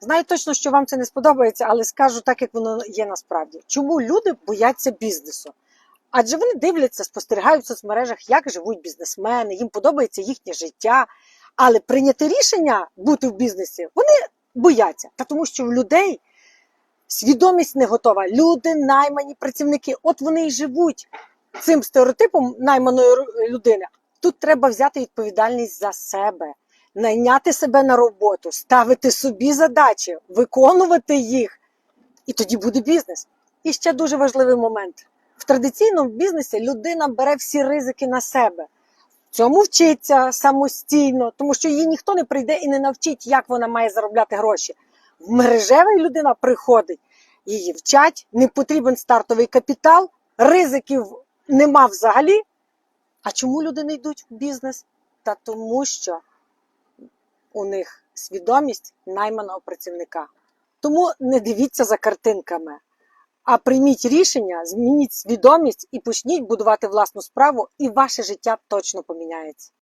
Знаю точно, що вам це не сподобається, але скажу так, як воно є насправді. Чому люди бояться бізнесу? Адже вони дивляться, спостерігають в соцмережах, як живуть бізнесмени, їм подобається їхнє життя. Але прийняти рішення бути в бізнесі вони бояться. Та тому, що в людей свідомість не готова. Люди, наймані працівники, от вони і живуть цим стереотипом найманої людини. Тут треба взяти відповідальність за себе, найняти себе на роботу, ставити собі задачі, виконувати їх, і тоді буде бізнес. І ще дуже важливий момент: в традиційному бізнесі людина бере всі ризики на себе. Цьому вчиться самостійно, тому що їй ніхто не прийде і не навчить, як вона має заробляти гроші. В мережевий людина приходить, її вчать, не потрібен стартовий капітал, ризиків нема взагалі. А чому люди не йдуть в бізнес? Та тому, що у них свідомість найманого працівника. Тому не дивіться за картинками, а прийміть рішення, змініть свідомість і почніть будувати власну справу, і ваше життя точно поміняється.